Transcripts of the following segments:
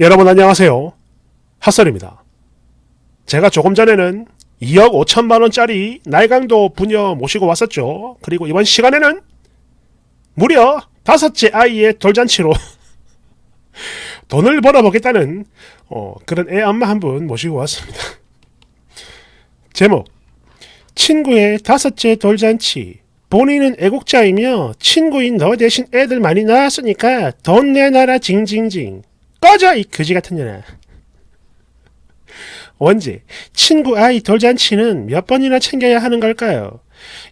여러분 안녕하세요. 핫설입니다. 제가 조금 전에는 2억 5천만 원짜리 날강도 부녀 모시고 왔었죠. 그리고 이번 시간에는 무려 다섯째 아이의 돌잔치로 돈을 벌어보겠다는 어, 그런 애 엄마 한 분 모시고 왔습니다. 제목 친구의 다섯째 돌잔치 본인은 애국자이며 친구인 너 대신 애들 많이 낳았으니까 돈 내놔라 징징징 꺼져 이 그지 같은 년아 원제 친구 아이 돌잔치는 몇 번이나 챙겨야 하는 걸까요?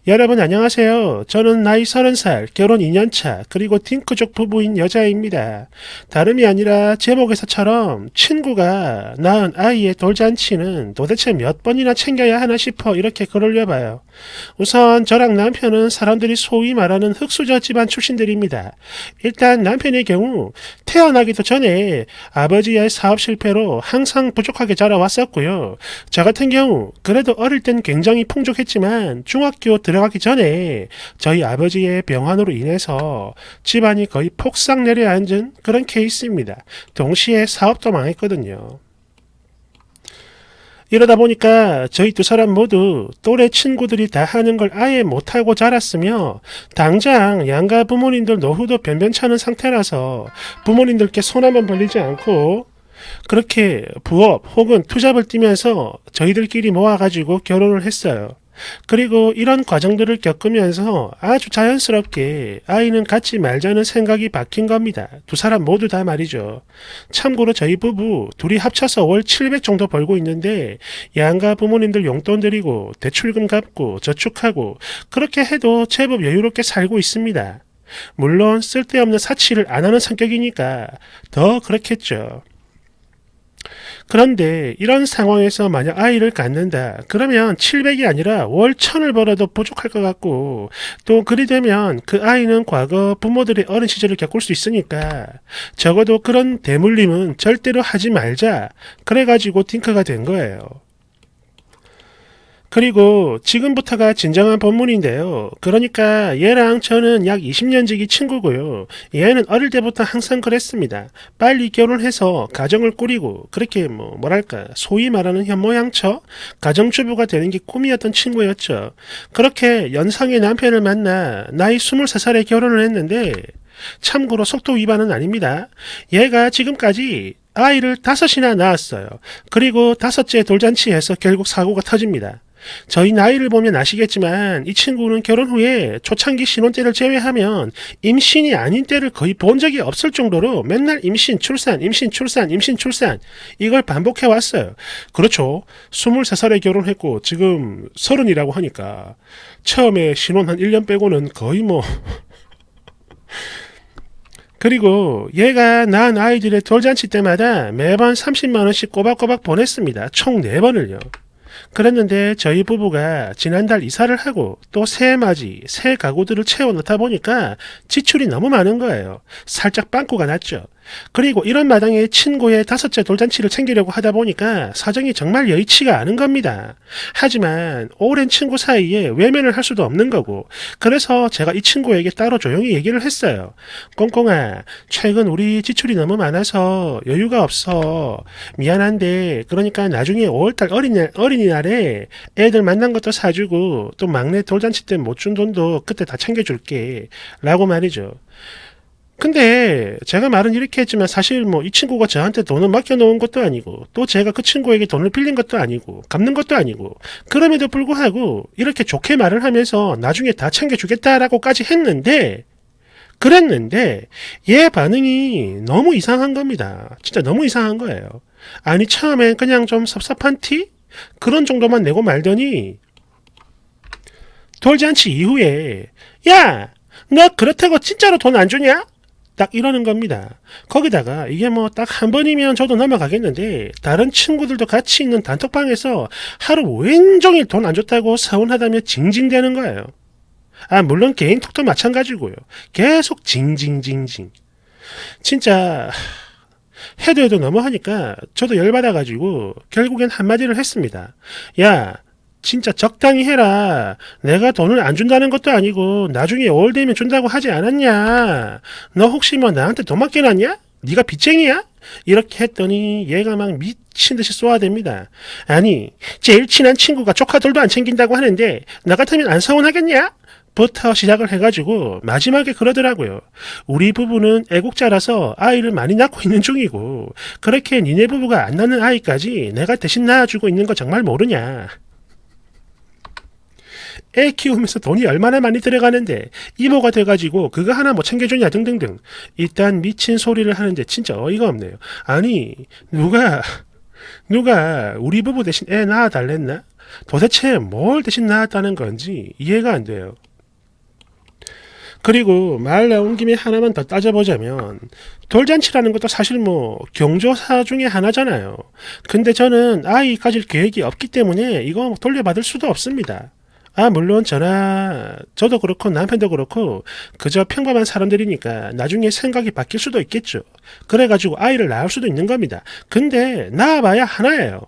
여러분 안녕하세요. 저는 나이 30살, 결혼 2년차, 그리고 딩크족 부부인 여자입니다. 다름이 아니라 제목에서처럼 친구가 낳은 아이의 돌잔치는 도대체 몇 번이나 챙겨야 하나 싶어 이렇게 글을 올려봐요. 우선 저랑 남편은 사람들이 소위 말하는 흑수저 집안 출신들입니다. 일단 남편의 경우 태어나기도 전에 아버지의 사업 실패로 항상 부족하게 자라왔었고요. 저 같은 경우 그래도 어릴 땐 굉장히 풍족했지만 중학교 들어 가기 전에 저희 아버지의 병환으로 인해서 집안이 거의 폭삭 내려앉은 그런 케이스입니다. 동시에 사업도 망했거든요. 이러다 보니까 저희 두 사람 모두 또래 친구들이 다 하는 걸 아예 못하고 자랐으며 당장 양가 부모님들 노후도 변변찮은 상태라서 부모님들께 손 한번 벌리지 않고 그렇게 부업 혹은 투잡을 뛰면서 저희들끼리 모아가지고 결혼을 했어요. 그리고 이런 과정들을 겪으면서 아주 자연스럽게 아이는 갖지 말자는 생각이 바뀐 겁니다. 두 사람 모두 다 말이죠. 참고로 저희 부부 둘이 합쳐서 월 700 정도 벌고 있는데 양가 부모님들 용돈 드리고 대출금 갚고 저축하고 그렇게 해도 제법 여유롭게 살고 있습니다. 물론 쓸데없는 사치를 안 하는 성격이니까 더 그렇겠죠. 그런데 이런 상황에서 만약 아이를 갖는다. 그러면 700이 아니라 월 1000을 벌어도 부족할 것 같고 또 그리 되면 그 아이는 과거 부모들의 어린 시절을 겪을 수 있으니까 적어도 그런 대물림은 절대로 하지 말자. 그래가지고 팅크가 된 거예요. 그리고 지금부터가 진정한 본문인데요. 그러니까 얘랑 저는 약 20년 지기 친구고요. 얘는 어릴 때부터 항상 그랬습니다. 빨리 결혼해서 가정을 꾸리고 그렇게 뭐 뭐랄까 소위 말하는 현모양처 가정주부가 되는 게 꿈이었던 친구였죠. 그렇게 연상의 남편을 만나 나이 23살에 결혼을 했는데 참고로 속도 위반은 아닙니다. 얘가 지금까지 아이를 다섯이나 낳았어요. 그리고 다섯째 돌잔치에서 결국 사고가 터집니다. 저희 나이를 보면 아시겠지만 이 친구는 결혼 후에 초창기 신혼 때를 제외하면 임신이 아닌 때를 거의 본 적이 없을 정도로 맨날 임신, 출산, 임신, 출산, 임신, 출산 이걸 반복해 왔어요. 그렇죠. 23살에 결혼했고 지금 30이라고 하니까 처음에 신혼 한 1년 빼고는 거의 뭐 그리고 얘가 낳은 아이들의 돌잔치 때마다 매번 30만 원씩 꼬박꼬박 보냈습니다. 총 4번을요. 그랬는데 저희 부부가 지난달 이사를 하고 또새 맞이, 새 가구들을 채워 넣다 보니까 지출이 너무 많은 거예요. 살짝 빵꾸가 났죠. 그리고 이런 마당에 친구의 다섯째 돌잔치를 챙기려고 하다 보니까 사정이 정말 여의치가 않은 겁니다. 하지만 오랜 친구 사이에 외면을 할 수도 없는 거고 그래서 제가 이 친구에게 따로 조용히 얘기를 했어요. 꽁꽁아 최근 우리 지출이 너무 많아서 여유가 없어. 미안한데 그러니까 나중에 5월달 어린이날, 어린이날에 애들 만난 것도 사주고 또 막내 돌잔치 때 못 준 돈도 그때 다 챙겨줄게 라고 말이죠. 근데 제가 말은 이렇게 했지만 사실 뭐 이 친구가 저한테 돈을 맡겨놓은 것도 아니고 또 제가 그 친구에게 돈을 빌린 것도 아니고 갚는 것도 아니고 그럼에도 불구하고 이렇게 좋게 말을 하면서 나중에 다 챙겨주겠다라고까지 했는데 그랬는데 얘 반응이 너무 이상한 겁니다. 진짜 너무 이상한 거예요. 아니 처음엔 그냥 좀 섭섭한 티? 그런 정도만 내고 말더니 돌잔치 이후에 야! 너 그렇다고 진짜로 돈 안 주냐? 딱 이러는 겁니다. 거기다가 이게 뭐 딱 한 번이면 저도 넘어가겠는데 다른 친구들도 같이 있는 단톡방에서 하루 왼종일 돈 안 줬다고 서운하다며 징징대는 거예요. 아 물론 개인 톡도 마찬가지고요. 계속 징징징징. 진짜 해도 해도 너무하니까 저도 열받아가지고 결국엔 한마디를 했습니다. 야 진짜 적당히 해라. 내가 돈을 안 준다는 것도 아니고 나중에 5월 되면 준다고 하지 않았냐. 너 혹시 뭐 나한테 돈 맡겨놨냐? 네가 빚쟁이야? 이렇게 했더니 얘가 막 미친 듯이 쏘아댑니다. 아니, 제일 친한 친구가 조카들도 안 챙긴다고 하는데 나 같으면 안 서운하겠냐? 부터 시작을 해가지고 마지막에 그러더라고요. 우리 부부는 애국자라서 아이를 많이 낳고 있는 중이고 그렇게 니네 부부가 안 낳는 아이까지 내가 대신 낳아주고 있는 거 정말 모르냐. 애 키우면서 돈이 얼마나 많이 들어가는데 이모가 돼가지고 그거 하나 못 챙겨주냐 등등등 일단 미친 소리를 하는데 진짜 어이가 없네요. 아니 누가 누가 우리 부부 대신 애 낳아 달랬나? 도대체 뭘 대신 낳았다는 건지 이해가 안 돼요. 그리고 말 나온 김에 하나만 더 따져보자면 돌잔치라는 것도 사실 뭐 경조사 중에 하나잖아요. 근데 저는 아이 가질 계획이 없기 때문에 이거 돌려받을 수도 없습니다. 아 물론 저나 저도 그렇고 남편도 그렇고 그저 평범한 사람들이니까 나중에 생각이 바뀔 수도 있겠죠. 그래가지고 아이를 낳을 수도 있는 겁니다. 근데 낳아봐야 하나예요.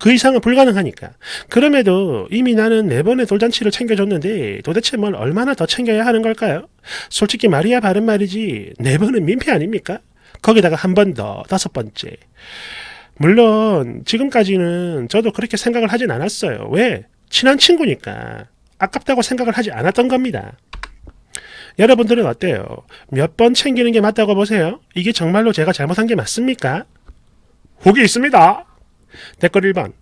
그 이상은 불가능하니까. 그럼에도 이미 나는 네 번의 돌잔치를 챙겨줬는데 도대체 뭘 얼마나 더 챙겨야 하는 걸까요? 솔직히 말이야 바른 말이지 네 번은 민폐 아닙니까? 거기다가 한 번 더 다섯 번째. 물론 지금까지는 저도 그렇게 생각을 하진 않았어요. 왜? 친한 친구니까 아깝다고 생각을 하지 않았던 겁니다. 여러분들은 어때요? 몇 번 챙기는 게 맞다고 보세요? 이게 정말로 제가 잘못한 게 맞습니까? 후기 있습니다. 댓글 1번.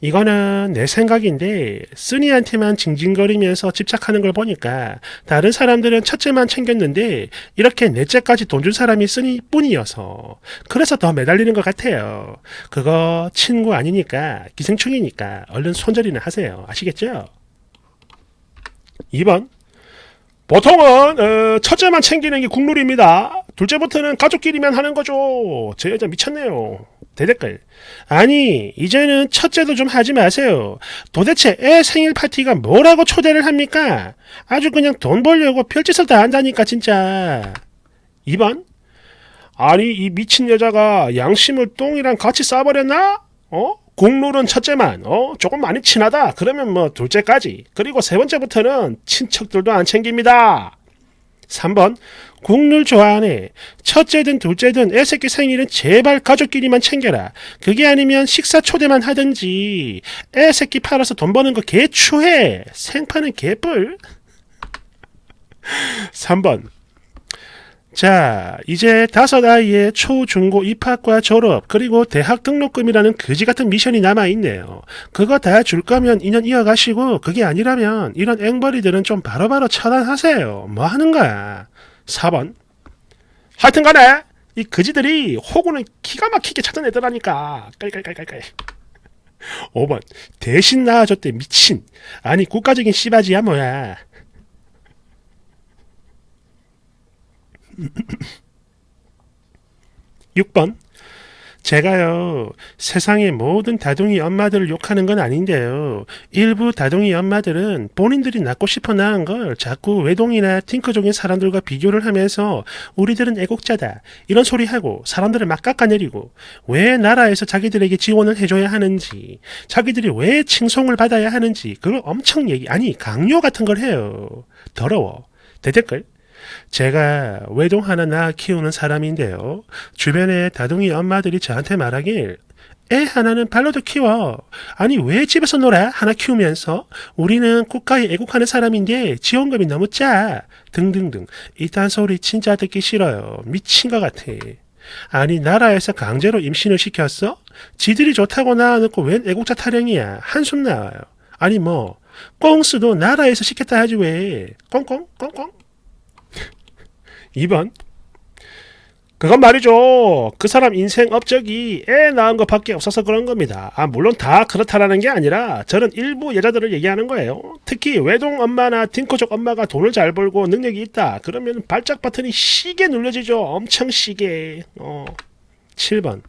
이거는 내 생각인데 쓰니한테만 징징거리면서 집착하는 걸 보니까 다른 사람들은 첫째만 챙겼는데 이렇게 넷째까지 돈 준 사람이 쓰니 뿐이어서 그래서 더 매달리는 것 같아요. 그거 친구 아니니까 기생충이니까 얼른 손절이나 하세요. 아시겠죠? 2번 보통은 어, 첫째만 챙기는 게 국룰입니다. 둘째부터는 가족끼리만 하는 거죠. 제 여자 미쳤네요. 대댓글. 아니, 이제는 첫째도 좀 하지 마세요. 도대체 애 생일 파티가 뭐라고 초대를 합니까? 아주 그냥 돈 벌려고 별짓을 다 한다니까, 진짜. 2번. 아니, 이 미친 여자가 양심을 똥이랑 같이 싸버렸나? 어? 국룰은 첫째만, 어? 조금 많이 친하다. 그러면 뭐 둘째까지. 그리고 세 번째부터는 친척들도 안 챙깁니다. 3번. 국룰 좋아하네. 첫째든 둘째든 애새끼 생일은 제발 가족끼리만 챙겨라. 그게 아니면 식사 초대만 하든지 애새끼 팔아서 돈 버는 거 개추해. 생파는 개뿔. 3번. 자, 이제 다섯 아이의 초, 중고 입학과 졸업, 그리고 대학 등록금이라는 그지 같은 미션이 남아있네요. 그거 다 줄 거면 2년 이어가시고, 그게 아니라면 이런 앵벌이들은 좀 바로바로 차단하세요. 뭐 하는 거야? 4번. 하여튼 간에, 이 그지들이 호구는 기가 막히게 애들하니까, 깔깔깔깔깔. 5번. 대신 낳아줬대, 미친. 아니, 국가적인 씨바지야, 뭐야. 6번. 제가요, 세상의 모든 다둥이 엄마들을 욕하는 건 아닌데요. 일부 다둥이 엄마들은 본인들이 낳고 싶어 낳은 걸 자꾸 외동이나 팅크족인 사람들과 비교를 하면서 우리들은 애국자다. 이런 소리 하고 사람들을 막 깎아내리고 왜 나라에서 자기들에게 지원을 해줘야 하는지, 자기들이 왜 칭송을 받아야 하는지, 그걸 엄청 얘기, 아니, 강요 같은 걸 해요. 더러워. 대댓글. 제가 외동 하나 낳아 키우는 사람인데요. 주변에 다둥이 엄마들이 저한테 말하길 애 하나는 발로도 키워. 아니 왜 집에서 놀아? 하나 키우면서 우리는 국가에 애국하는 사람인데 지원금이 너무 짜. 등등등. 이딴 소리 진짜 듣기 싫어요. 미친 것 같아. 아니 나라에서 강제로 임신을 시켰어? 지들이 좋다고 낳아놓고 웬 애국자 타령이야. 한숨 나와요. 아니 뭐 꽁스도 나라에서 시켰다 하지 왜. 꽁꽁 꽁꽁. 2번. 그건 말이죠. 그 사람 인생 업적이 애 낳은 것밖에 없어서 그런 겁니다. 아, 물론 다 그렇다라는 게 아니라 저는 일부 여자들을 얘기하는 거예요. 특히 외동 엄마나 딩코족 엄마가 돈을 잘 벌고 능력이 있다. 그러면 발작 버튼이 시게 눌려지죠. 엄청 시게. 어. 7번.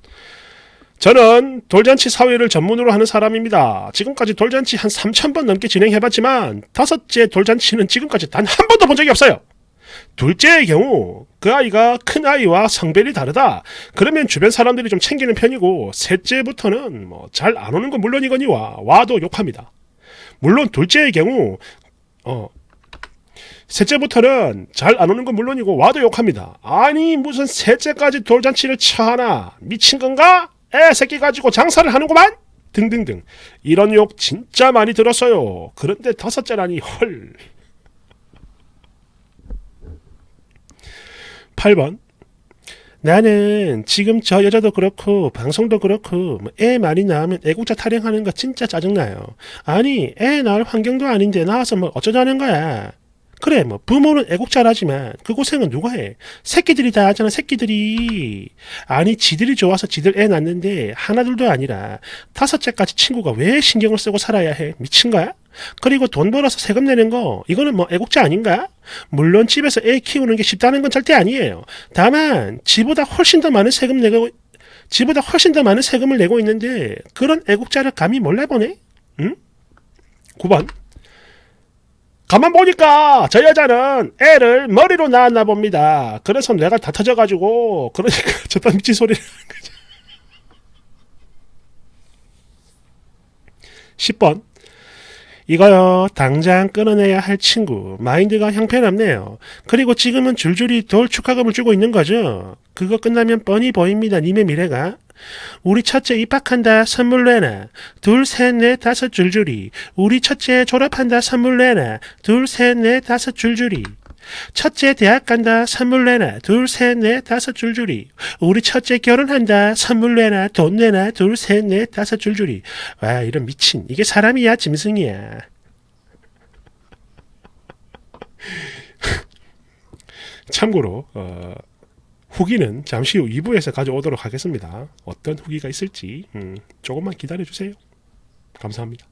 저는 돌잔치 사회를 전문으로 하는 사람입니다. 지금까지 돌잔치 한 3,000번 넘게 진행해봤지만 다섯째 돌잔치는 지금까지 단 한 번도 본 적이 없어요. 둘째의 경우 그 아이가 큰 아이와 성별이 다르다. 그러면 주변 사람들이 좀 챙기는 편이고 셋째부터는 뭐 잘 안 오는 건 물론이거니와 와도 욕합니다. 물론 둘째의 경우 어 셋째부터는 잘 안 오는 건 물론이고 와도 욕합니다. 아니 무슨 셋째까지 돌잔치를 쳐하나 미친 건가? 애 새끼 가지고 장사를 하는구만? 등등등 이런 욕 진짜 많이 들었어요. 그런데 다섯째라니 헐. 8번 나는 지금 저 여자도 그렇고 방송도 그렇고 뭐애 많이 낳으면 애국자 타령하는 거 진짜 짜증나요. 아니 애 낳을 환경도 아닌데 나와서 뭐 어쩌자는 거야. 그래 뭐 부모는 애국자라지만 그 고생은 누가 해? 새끼들이 다 하잖아 새끼들이. 아니 지들이 좋아서 지들 애 낳는데 하나둘도 아니라 다섯째까지 친구가 왜 신경을 쓰고 살아야 해? 미친 거야? 그리고 돈 벌어서 세금 내는 거 이거는 뭐 애국자 아닌가? 물론 집에서 애 키우는 게 쉽다는 건 절대 아니에요. 다만 지보다 훨씬 더 많은 세금 내고 지보다 훨씬 더 많은 세금을 내고 있는데 그런 애국자를 감히 몰라보네? 응? 9번 가만 보니까 저 여자는 애를 머리로 낳았나 봅니다. 그래서 뇌가 다 터져가지고 그러니까 저딴 미친 소리를 하는 거죠. 10번. 이거요 당장 끊어내야 할 친구. 마인드가 형편없네요. 그리고 지금은 줄줄이 돌 축하금을 주고 있는 거죠. 그거 끝나면 뻔히 보입니다. 님의 미래가 우리 첫째 입학한다 선물 내놔. 둘 셋 넷 다섯 줄줄이. 우리 첫째 졸업한다 선물 내놔. 둘 셋 넷 다섯 줄줄이. 첫째 대학 간다 선물 내놔. 둘 셋 넷 다섯 줄줄이. 우리 첫째 결혼한다 선물 내놔. 돈 내놔. 둘 셋 넷 다섯 줄줄이. 와 이런 미친. 이게 사람이야 짐승이야. 참고로 어, 후기는 잠시 후 2부에서 가져오도록 하겠습니다. 어떤 후기가 있을지 음, 조금만 기다려주세요. 감사합니다